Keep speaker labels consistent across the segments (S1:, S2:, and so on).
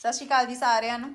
S1: ਸਤਿ ਸ਼੍ਰੀ ਅਕਾਲ ਜੀ ਸਾਰਿਆਂ ਨੂੰ।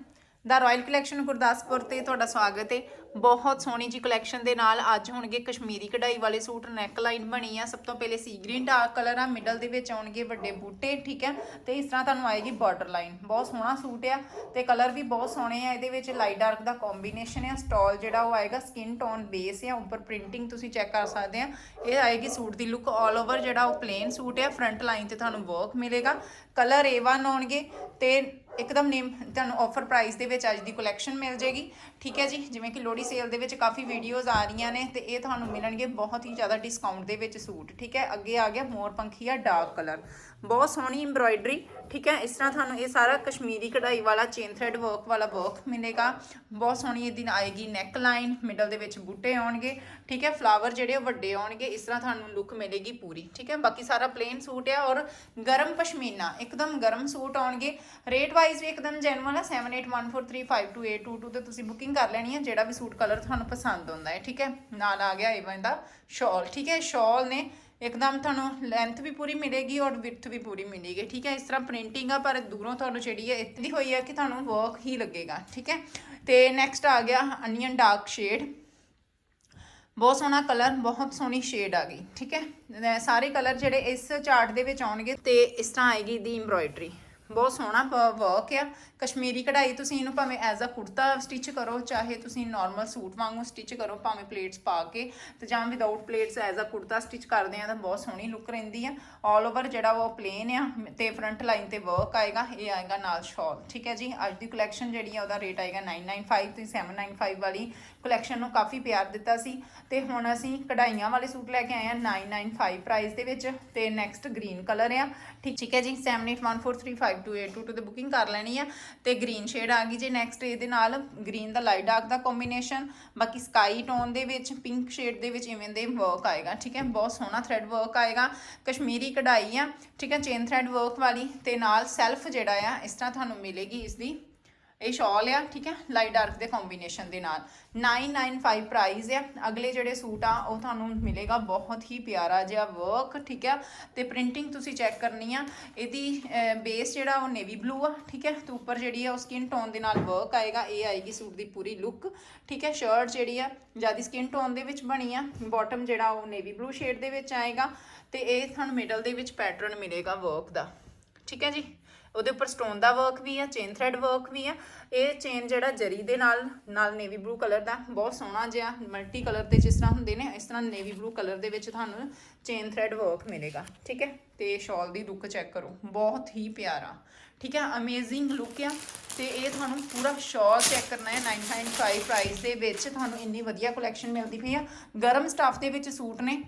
S1: ਦਾ ਰਾਇਲ ਕਲੈਕਸ਼ਨ ਗੁਰਦਾਸਪੁਰ ਤੇ ਤੁਹਾਡਾ ਸਵਾਗਤ ਹੈ ਬਹੁਤ ਸੋਹਣੀ ਜੀ ਕਲੈਕਸ਼ਨ ਦੇ ਨਾਲ ਅੱਜ ਹੋਣਗੇ ਕਸ਼ਮੀਰੀ ਕਢਾਈ ਵਾਲੇ ਸੂਟ ਨੈਕ ਲਾਈਨ ਬਣੀ ਆ। ਸਭ ਤੋਂ ਪਹਿਲੇ ਸੀ ਗ੍ਰੀਨ ਡਾਰਕ ਕਲਰ ਆ ਮਿਡਲ ਦੇ ਵਿੱਚ ਆਉਣਗੇ ਵੱਡੇ ਬੂਟੇ, ਠੀਕ ਹੈ ਤੇ ਇਸ ਤਰ੍ਹਾਂ ਤੁਹਾਨੂੰ ਆਏਗੀ ਬਾਰਡਰ ਲਾਈਨ ਬਹੁਤ ਸੋਹਣਾ ਸੂਟ ਆ ਤੇ ਕਲਰ ਵੀ ਬਹੁਤ ਸੋਹਣੇ ਆ, ਇਹਦੇ ਵਿੱਚ ਲਾਈਟ ਡਾਰਕ ਦਾ ਕੰਬੀਨੇਸ਼ਨ ਆ। ਸਟਾਲ ਜਿਹੜਾ ਉਹ ਆਏਗਾ ਸਕਿਨ ਟੋਨ ਬੇਸ ਆ, ਉੱਪਰ ਪ੍ਰਿੰਟਿੰਗ ਤੁਸੀਂ ਚੈੱਕ ਕਰ ਸਕਦੇ ਆ। ਇਹ ਆਏਗੀ ਸੂਟ ਦੀ ਲੁੱਕ ਆਲ ਓਵਰ ਜਿਹੜਾ ਉਹ ਪਲੇਨ ਸੂਟ ਆ। ਫਰੰਟ ਲਾਈਨ ਤੇ ਤੁਹਾਨੂੰ ਵਰਕ ਮਿਲੇਗਾ। ਕਲਰ A1 ਆਉਣਗੇ ਤੇ ਇੱਕਦਮ ਨੇਮ ਤੁਹਾਨੂੰ ਆਫਰ ਪ੍ਰਾਈਸ ਦੇ ਵਿੱਚ ਅੱਜ ਦੀ ਕਲੈਕਸ਼ਨ ਮਿਲ ਜੇਗੀ ਠੀਕ ਹੈ ਜੀ? ਜਿਵੇਂ ਕਿ ਲੋਹੜੀ ਸੇਲ ਦੇ ਵਿੱਚ ਕਾਫੀ ਵੀਡੀਓਜ਼ ਆ ਰਹੀਆਂ ਨੇ ਤੇ ਇਹ ਤੁਹਾਨੂੰ ਮਿਲਣਗੇ ਬਹੁਤ ਹੀ ਜ਼ਿਆਦਾ ਡਿਸਕਾਊਂਟ ਦੇ ਵਿੱਚ ਸੂਟ, ਠੀਕ ਹੈ? ਅੱਗੇ ਆ ਗਿਆ ਮੋਰ ਪੰਖੀਆ ਡਾਰਕ ਕਲਰ ਬਹੁਤ ਸੋਹਣੀ ਐਮਬ੍ਰੋਇਡਰੀ ਠੀਕ ਹੈ? ਇਸ ਤਰ੍ਹਾਂ ਤੁਹਾਨੂੰ ਇਹ ਸਾਰਾ ਕਸ਼ਮੀਰੀ ਕਢਾਈ ਵਾਲਾ ਚੇਨ ਥ੍ਰੈਡ ਵਰਕ ਵਾਲਾ ਵਰਕ ਮਿਲੇਗਾ। ਬਹੁਤ ਸੋਹਣੀ ਇਹਦੀ ਆਏਗੀ ਨੈਕ ਲਾਈਨ ਮਿਡਲ ਦੇ ਵਿੱਚ ਬੂਟੇ ਆਉਣਗੇ, ਠੀਕ ਹੈ? ਫਲਾਵਰ ਜਿਹੜੇ ਉਹ ਵੱਡੇ ਆਉਣਗੇ, ਇਸ ਤਰ੍ਹਾਂ ਤੁਹਾਨੂੰ ਲੁੱਕ ਮਿਲੇਗੀ ਪੂਰੀ, ਠੀਕ ਹੈ? ਬਾਕੀ ਸਾਰਾ ਪਲੇਨ ਸੂਟ ਹੈ ਔਰ ਗਰਮ ਪਸ਼ਮੀਨਾ, ਇੱਕਦਮ ਗਰਮ ਸੂਟ ਆਉਣਗੇ। ਰੇਟ ਵਾਈਜ਼ ਵੀ ਇੱਕਦਮ ਜੈਨੂਅਲ ਹੈ 7814352822 ਤੇ ਤੁਸੀਂ ਬੁਕਿੰਗ ਕਰ ਲੈਣੀ ਹੈ ਜਿਹੜਾ ਵੀ ਸੂਟ ਕਲਰ ਤੁਹਾਨੂੰ ਪਸੰਦ ਆਉਂਦਾ ਹੈ, ਠੀਕ ਹੈ? ਨਾਲ ਆ ਗਿਆ ਇਵੇਂ ਦਾ ਸ਼ਾਲ, ਠੀਕ ਹੈ? ਸ਼ਾਲ ਨੇ ਇੱਕਦਮ ਤੁਹਾਨੂੰ ਲੈਂਥ ਵੀ ਪੂਰੀ ਮਿਲੇਗੀ ਔਰ ਵਿਡਥ ਵੀ ਪੂਰੀ ਮਿਲੇਗੀ, ਠੀਕ ਹੈ? ਇਸ ਤਰ੍ਹਾਂ ਪ੍ਰਿੰਟਿੰਗ ਆ, ਪਰ ਦੂਰੋਂ ਤੁਹਾਨੂੰ ਜਿਹੜੀ ਹੈ ਇਤਨੀ ਹੋਈ ਹੈ ਕਿ ਤੁਹਾਨੂੰ ਵਰਕ ਹੀ ਲੱਗੇਗਾ, ਠੀਕ ਹੈ? ਤੇ ਨੈਕਸਟ ਆ ਗਿਆ ਅਨੀਅਨ ਡਾਰਕ ਸ਼ੇਡ ਬਹੁਤ ਸੋਹਣਾ ਕਲਰ, ਬਹੁਤ ਸੋਹਣੀ ਸ਼ੇਡ ਆ ਗਈ, ਠੀਕ ਹੈ? ਸਾਰੇ ਕਲਰ ਜਿਹੜੇ ਇਸ ਚਾਰਟ ਦੇ ਵਿੱਚ ਆਉਣਗੇ ਤੇ ਇਸ ਤਰ੍ਹਾਂ ਆਏਗੀ ਦੀ ਐਮਬ੍ਰੋਇਡਰੀ ਬਹੁਤ ਸੋਹਣਾ ਵਰਕ ਆ। ਕਸ਼ਮੀਰੀ ਕਢਾਈ ਤੁਸੀਂ ਇਹਨੂੰ ਭਾਵੇਂ ਐਜ਼ ਅ ਕੁੜਤਾ ਸਟਿਚ ਕਰੋ, ਚਾਹੇ ਤੁਸੀਂ ਨਾਰਮਲ ਸੂਟ ਵਾਂਗੂ ਸਟਿਚ ਕਰੋ, ਭਾਵੇਂ ਪਲੇਟਸ ਪਾ ਕੇ ਤੇ ਜਾਂ without pleats as a kurta stitch ਕਰਦੇ ਆ ਤਾਂ ਬਹੁਤ ਸੋਹਣੀ ਲੁੱਕ ਰਹਿੰਦੀ ਆ। ਆਲ ਓਵਰ ਜਿਹੜਾ ਉਹ ਪਲੇਨ ਆ, ਤੇ ਫਰੰਟ ਲਾਈਨ ਤੇ ਵਰਕ ਆਏਗਾ, ਇਹ ਆਏਗਾ ਨਾਲ ਸ਼ਾਲ ਠੀਕ ਹੈ ਜੀ? ਅੱਜ ਦੀ ਕਲੈਕਸ਼ਨ ਜਿਹੜੀ ਆ ਉਹਦਾ ਰੇਟ ਆਏਗਾ 995 ਤੇ 795 ਵਾਲੀ ਕਲੈਕਸ਼ਨ ਨੂੰ ਕਾਫੀ ਪਿਆਰ ਦਿੱਤਾ ਸੀ। ਤੇ ਹੁਣ ਅਸੀਂ ਕਢਾਈਆਂ ਵਾਲੇ ਸੂਟ ਲੈ ਕੇ ਆਏ ਆ 995 ਪ੍ਰਾਈਸ ਦੇ ਵਿੱਚ ਤੇ ਨੈਕਸਟ ਗ੍ਰੀਨ ਕਲਰ ਆ। ਠੀਕ ਠੀਕ ਹੈ ਜੀ? 7814352822 ਤੇ ਬੁਕਿੰਗ ਕਰ ਲੈਣੀ ਆ ਤੇ ਗ੍ਰੀਨ ਸ਼ੇਡ ਆ ਗਈ ਜੇ ਨੈਕਸਟ ਇਹਦੇ ਨਾਲ ਗ੍ਰੀਨ ਦਾ ਲਾਈਟ ਡਾਰਕ ਦਾ ਕੰਬੀਨੇਸ਼ਨ ਬਾਕੀ ਸਕਾਈ ਟੋਨ ਦੇ ਵਿੱਚ ਪਿੰਕ ਸ਼ੇਡ ਦੇ ਵਿੱਚ ਇਵੇਂ ਦੇ ਵਰਕ ਆਏਗਾ, ਠੀਕ ਹੈ? ਬਹੁਤ ਸੋਹਣਾ ਥ੍ਰੈਡ ਵਰਕ ਆਏਗਾ, ਕਸ਼ਮੀਰੀ ਕਢਾਈ ਆ, ਠੀਕ ਹੈ? ਚੇਨ ਥ੍ਰੈਡ ਵਰਕ ਵਾਲੀ ਤੇ ਨਾਲ ਸੈਲਫ ਜਿਹੜਾ ਆ, ਇਸ ਤਰ੍ਹਾਂ ਤੁਹਾਨੂੰ ਮਿਲੇਗੀ ਇਸ ਦੀ ਇਹ ਸ਼ਾਲ ਆ, ਠੀਕ ਹੈ ਲਾਈਟ ਡਾਰਕ ਦੇ ਕੰਬੀਨੇਸ਼ਨ ਦੇ ਨਾਲ। 995 ਪ੍ਰਾਈਸ ਆ। ਅਗਲੇ ਜਿਹੜੇ ਸੂਟ ਆ, ਉਹ ਤੁਹਾਨੂੰ ਮਿਲੇਗਾ। ਬਹੁਤ ਹੀ ਪਿਆਰਾ ਜਿਹਾ ਵਰਕ ਠੀਕ ਆ? ਤੇ ਪ੍ਰਿੰਟਿੰਗ ਤੁਸੀਂ ਚੈੱਕ ਕਰਨੀ ਆ। ਇਹਦੀ ਬੇਸ ਜਿਹੜਾ ਉਹ ਨੇਵੀ ਬਲੂ ਆ, ਠੀਕ ਹੈ ਤੇ ਉੱਪਰ ਜਿਹੜੀ ਆ, ਉਹ ਸਕਿਨ ਟੋਨ ਦੇ ਨਾਲ ਵਰਕ ਆਏਗਾ। ਇਹ ਆਏਗੀ ਸੂਟ ਦੀ ਪੂਰੀ ਲੁੱਕ ਠੀਕ ਹੈ ਸ਼ਰਟ ਜਿਹੜੀ ਆ, ਜਿਆਦੀ ਸਕਿਨ ਟੋਨ ਦੇ ਵਿੱਚ ਬਣੀ ਆ। ਬਾਟਮ ਜਿਹੜਾ ਉਹ ਨੇਵੀ ਬਲੂ ਸ਼ੇਡ ਦੇ ਵਿੱਚ ਆਏਗਾ। ਤੇ ਇਹ ਤੁਹਾਨੂੰ ਮਿਡਲ ਦੇ ਵਿੱਚ ਪੈਟਰਨ ਮਿਲੇਗਾ ਵਰਕ ਦਾ। ਠੀਕ ਹੈ ਜੀ? ਉਹਦੇ ਉੱਪਰ ਸਟੋਨ ਦਾ ਵਰਕ ਵੀ ਆ ਚੇਨ ਥ੍ਰੈਡ ਵਰਕ ਵੀ ਆ। ਇਹ ਚੇਨ ਜਿਹੜਾ ਜਰੀ ਦੇ ਨਾਲ ਨਾਲ ਨੇਵੀ ਬਲੂ ਕਲਰ ਦਾ, ਬਹੁਤ ਸੋਹਣਾ ਜਿਹਾ ਮਲਟੀ ਕਲਰ ਤੇ ਜਿਸ ਤਰ੍ਹਾਂ ਹੁੰਦੇ ਨੇ, ਇਸ ਤਰ੍ਹਾਂ ਨੇਵੀ ਬਲੂ ਕਲਰ ਦੇ ਵਿੱਚ ਤੁਹਾਨੂੰ ਚੇਨ ਥ੍ਰੈਡ ਵਰਕ ਮਿਲੇਗਾ, ਠੀਕ ਹੈ? ਤੇ ਸ਼ਾਲ ਦੀ ਲੁੱਕ ਚੈੱਕ ਕਰੋ, ਬਹੁਤ ਹੀ ਪਿਆਰਾ, ਠੀਕ ਹੈ? ਅਮੇਜ਼ਿੰਗ ਲੁੱਕ ਆ। ਤੇ ਇਹ ਤੁਹਾਨੂੰ ਪੂਰਾ ਸ਼ਾਲ ਚੈੱਕ ਕਰਨਾ ਹੈ 995 ਪ੍ਰਾਈਸ ਦੇ ਵਿੱਚ ਤੁਹਾਨੂੰ ਇੰਨੀ ਵਧੀਆ ਕਲੈਕਸ਼ਨ ਮਿਲਦੀ ਪਈ ਆ। ਗਰਮ ਸਟਾਫ ਦੇ ਵਿੱਚ ਸੂਟ ਨੇ।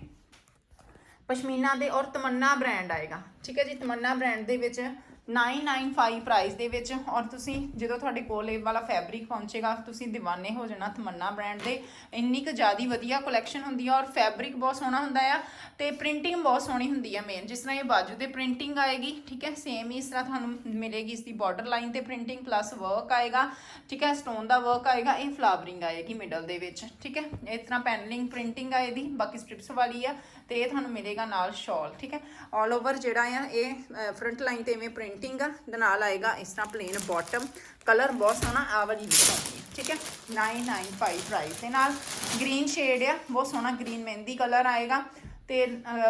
S1: ਪਸ਼ਮੀਨਾ ਦੇ ਔਰ ਤਮੰਨਾ ਬ੍ਰਾਂਡ ਆਏਗਾ, ਠੀਕ ਹੈ ਜੀ? ਤਮੰਨਾ ਬ੍ਰਾਂਡ ਦੇ ਵਿੱਚ 995 ਪ੍ਰਾਈਸ ਦੇ ਵਿੱਚ। ਔਰ ਤੁਸੀਂ ਜਦੋਂ ਤੁਹਾਡੇ ਕੋਲ ਇਹ ਵਾਲਾ ਫੈਬਰਿਕ ਪਹੁੰਚੇਗਾ, ਤੁਸੀਂ دیਵਾਨੇ ਹੋ ਜਾਣਾ ਤਮੰਨਾ ਬ੍ਰਾਂਡ ਦੇ। ਇੰਨੀ ਕੁ ਜ਼ਿਆਦੀ ਵਧੀਆ ਕਲੈਕਸ਼ਨ ਹੁੰਦੀ ਆ ਔਰ ਫੈਬਰਿਕ ਬਹੁਤ ਸੋਹਣਾ ਹੁੰਦਾ ਆ ਤੇ ਪ੍ਰਿੰਟਿੰਗ ਬਹੁਤ ਸੋਹਣੀ ਹੁੰਦੀ ਆ ਮੇਨ ਜਿਸ ਤਰ੍ਹਾਂ ਇਹ ਬਾਜੂ ਤੇ ਪ੍ਰਿੰਟਿੰਗ ਆਏਗੀ, ਠੀਕ ਹੈ? ਸੇਮ ਹੀ ਇਸ ਤਰ੍ਹਾਂ ਤੁਹਾਨੂੰ ਮਿਲੇਗੀ ਇਸ ਦੀ ਬਾਰਡਰ ਲਾਈਨ ਤੇ ਪ੍ਰਿੰਟਿੰਗ ਪਲੱਸ ਵਰਕ ਆਏਗਾ, ਠੀਕ ਹੈ? ਸਟੋਨ ਦਾ ਵਰਕ ਆਏਗਾ, ਇਹ ਫਲਾਵਰਿੰਗ ਆਏਗੀ ਮਿਡਲ ਦੇ ਵਿੱਚ, ਠੀਕ ਹੈ? ਇਸ ਤਰ੍ਹਾਂ ਪੈਨਲਿੰਗ ਪ੍ਰਿੰਟਿੰਗ ਆਏਗੀ ਬਾਕੀ ਸਟ੍ਰਿਪਸ ਵਾਲੀ ਆ ਤੇ ਇਹ ਤੁਹਾਨੂੰ ਮਿਲੇਗਾ ਨਾਲ ਸ਼ਾਲ ਠੀਕ ਹੈ? ਆਲ ਓਵਰ ਜਿਹੜਾ ਆ, ਇਹ ਫਰੰਟ ਲਾਈਨ ਤੇ ਇਵੇਂ ਪ੍ਰਿੰਟਿੰਗ ਦੇ ਨਾਲ ਆਏਗਾ, ਇਸ ਤਰ੍ਹਾਂ ਪਲੇਨ ਬਾਟਮ ਕਲਰ ਬਹੁਤ ਸੋਹਣਾ ਆ ਵਾਲੀ ਲੁੱਕ ਹੈ ਠੀਕ ਹੈ? 995 ਪ੍ਰਾਈਸ ਦੇ ਨਾਲ ਗ੍ਰੀਨ ਸ਼ੇਡ ਆ, ਬਹੁਤ ਸੋਹਣਾ ਗ੍ਰੀਨ ਮਹਿੰਦੀ ਕਲਰ ਆਏਗਾ ਤੇ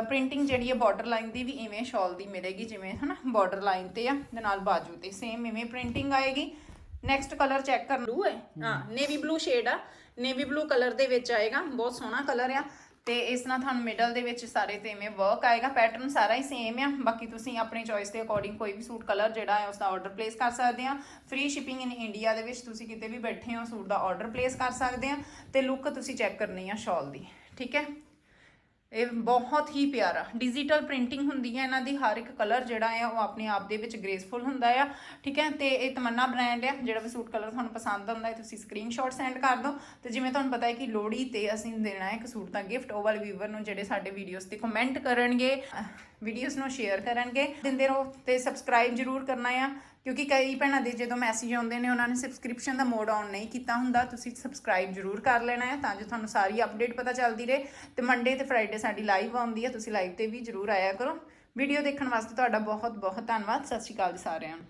S1: ਪ੍ਰਿੰਟਿੰਗ ਜਿਹੜੀ ਹੈ ਬਾਰਡਰ ਲਾਈਨ ਦੀ ਵੀ ਇਵੇਂ ਸ਼ਾਲ ਦੀ ਮਿਲੇਗੀ, ਜਿਵੇਂ ਹਨਾ ਬਾਰਡਰ ਲਾਈਨ ਤੇ ਆ, ਦੇ ਨਾਲ ਬਾਜੂ ਤੇ ਸੇਮ ਇਵੇਂ ਪ੍ਰਿੰਟਿੰਗ ਆਏਗੀ। ਨੈਕਸਟ ਕਲਰ ਚੈੱਕ ਕਰ ਲੂ ਹੈ? ਹਾਂ ਨੇਵੀ ਬਲੂ ਸ਼ੇਡ ਆ ਨੇਵੀ ਬਲੂ ਕਲਰ ਦੇ ਵਿੱਚ ਆਏਗਾ, ਬਹੁਤ ਸੋਹਣਾ ਕਲਰ ਆ। ਤੇ ਇਸ ਨਾਲ ਤੁਹਾਨੂੰ ਮਿਡਲ ਦੇ ਵਿੱਚ ਸਾਰੇ ਤੇ ਇਵੇਂ ਵਰਕ ਆਏਗਾ। ਪੈਟਰਨ ਸਾਰਾ ਹੀ ਸੇਮ ਆ। ਬਾਕੀ ਤੁਸੀਂ ਆਪਣੀ ਚੋਇਸ ਦੇ ਅਕੋਰਡਿੰਗ ਕੋਈ ਵੀ ਸੂਟ ਕਲਰ ਜਿਹੜਾ ਹੈ ਉਸ ਦਾ ਆਰਡਰ ਪਲੇਸ ਕਰ ਸਕਦੇ ਆ। ਫ੍ਰੀ ਸ਼ਿਪਿੰਗ ਇਨ ਇੰਡੀਆ ਦੇ ਵਿੱਚ ਤੁਸੀਂ ਕਿਤੇ ਵੀ ਬੈਠੇ ਹੋ, ਸੂਟ ਦਾ ਆਰਡਰ ਪਲੇਸ ਕਰ ਸਕਦੇ ਆ। ਤੇ ਲੁੱਕ ਤੁਸੀਂ ਚੈੱਕ ਕਰਨੀ ਆ ਸ਼ਾਲ ਦੀ। ਠੀਕ ਹੈ? ਇਹ ਬਹੁਤ ਹੀ ਪਿਆਰਾ ਡਿਜੀਟਲ ਪ੍ਰਿੰਟਿੰਗ ਹੁੰਦੀ ਹੈ, ਇਹਨਾਂ ਦੀ ਹਰ ਇੱਕ ਕਲਰ ਜਿਹੜਾ ਹੈ, ਉਹ ਆਪਣੇ ਆਪ ਦੇ ਵਿੱਚ ਗ੍ਰੇਸਫੁਲ ਹੁੰਦਾ ਆ, ਠੀਕ ਹੈ, ਤੇ ਇਹ ਤਮੰਨਾ ਬ੍ਰਾਂਡ ਹੈ ਜਿਹੜਾ ਵੀ ਸੂਟ ਕਲਰ ਤੁਹਾਨੂੰ ਪਸੰਦ ਆਉਂਦਾ ਹੈ, ਤੁਸੀਂ ਸਕਰੀਨਸ਼ਾਟ ਸੈਂਡ ਕਰ ਦਿਓ, ਤੇ ਜਿਵੇਂ ਤੁਹਾਨੂੰ ਪਤਾ ਹੈ ਕਿ ਲੋਹੜੀ ਤੇ ਅਸੀਂ ਦੇਣਾ ਹੈ ਇੱਕ ਸੂਟ ਦਾ ਗਿਫਟ ਉਹ ਵਾਲੇ ਵੀਵਰ ਨੂੰ ਜਿਹੜੇ ਸਾਡੇ ਵੀਡੀਓਜ਼ ਤੇ ਕਮੈਂਟ ਕਰਨਗੇ। ਵੀਡੀਓਜ਼ ਨੂੰ ਸ਼ੇਅਰ ਕਰਨਗੇ। ਦਿੰਦੇ ਰਹੋ ਤੇ ਸਬਸਕ੍ਰਾਈਬ ਜ਼ਰੂਰ ਕਰਨਾ ਆ, ਕਿਉਂਕਿ ਕਈ ਭੈਣਾਂ ਦੇ ਜਦੋਂ ਮੈਸੇਜ ਆਉਂਦੇ ਨੇ, ਉਹਨਾਂ ਨੇ ਸਬਸਕ੍ਰਿਪਸ਼ਨ ਦਾ ਮੋਡ ਆਨ ਨਹੀਂ ਕੀਤਾ ਹੁੰਦਾ, ਤੁਸੀਂ ਸਬਸਕ੍ਰਾਈਬ ਜ਼ਰੂਰ ਕਰ ਲੈਣਾ ਹੈ ਤਾਂ ਜੋ ਤੁਹਾਨੂੰ ਸਾਰੀ ਅਪਡੇਟ ਪਤਾ ਚੱਲਦੀ ਰਹੇ। ਤੇ ਮੰਡੇ ਤੇ ਫਰਾਈਡੇ ਸਾਡੀ ਲਾਈਵ ਆਉਂਦੀ ਹੈ ਤੁਸੀਂ ਲਾਈਵ ਤੇ ਵੀ ਜ਼ਰੂਰ ਆਇਆ ਕਰੋ। ਵੀਡੀਓ ਦੇਖਣ ਵਾਸਤੇ ਤੁਹਾਡਾ ਬਹੁਤ ਬਹੁਤ ਧੰਨਵਾਦ, ਸਤਿ ਸ਼੍ਰੀ ਅਕਾਲ ਸਾਰਿਆਂ ਨੂੰ।